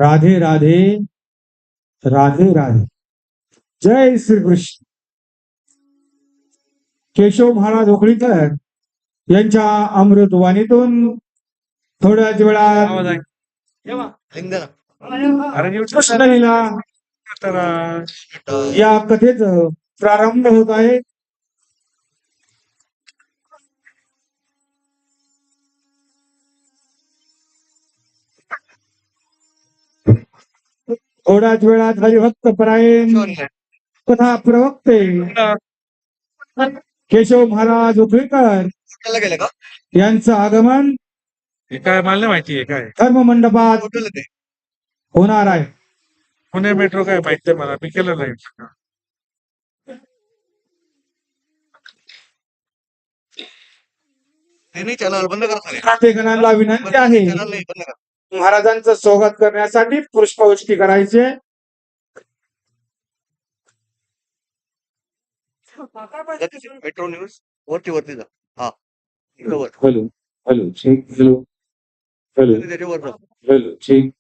राधे राधे राधे राधे. जय श्रीकृष्ण. केशव महाराज ओखळीकर यांच्या अमृतवाणीतून थोड्याच वेळात अरे कृष्णलीला या कथेच प्रारंभ होत आहे. थोड्याच वेळात हरिभक्त परायण. कथा प्रवक्ते. केशव महाराज उखळीकर यांचं आगमन हे काय मला नाही माहिती काय? धर्म मंडपात होणार आहे. पुणे मेट्रो काय माहिती आहे मला? मी केलं नाही. विनंती आहे. महाराजांचं स्वागत करण्यासाठी पुष्पवृष्टी करायचे मेट्रो न्यूज वरती वरती जा. हा. Hello hello check hello hello hello check